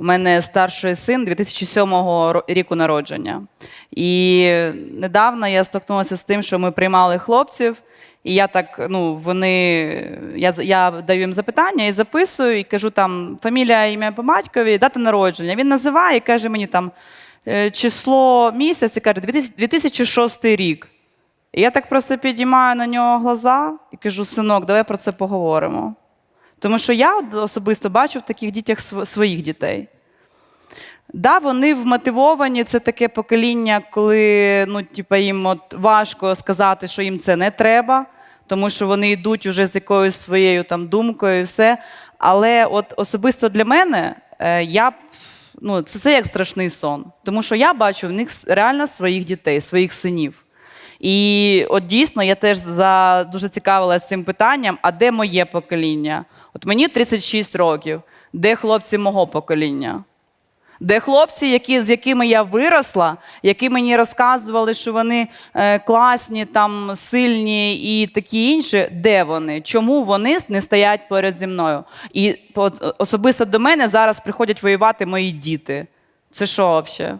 У мене старший син 2007 ро- ріку народження. І недавно я стикнулася з тим, що ми приймали хлопців, і я так, ну, вони, я, я даю їм запитання і записую, і кажу там фамілія, ім'я по батькові, дата народження. Він називає і каже мені там е, число місяць і каже 2006 рік. І я так просто підіймаю на нього глаза і кажу: синок, давай про це поговоримо. Тому що я особисто бачу в таких дітях своїх дітей. Да, вони вмотивовані, це таке покоління, коли ну, типа, їм от важко сказати, що їм це не треба, тому що вони йдуть уже з якоюсь своєю там думкою і все. Але от особисто для мене е, я ну, це, це як страшний сон. Тому що я бачу в них реально своїх дітей, своїх синів. І от дійсно я теж за дуже цікавилася цим питанням: а де моє покоління? От мені 36 років, де хлопці мого покоління? Де хлопці, які, з якими я виросла, які мені розказували, що вони е, класні, там, сильні і такі інші, де вони? Чому вони не стоять поряд зі мною? І от, особисто до мене зараз приходять воювати мої діти. Це що взагалі?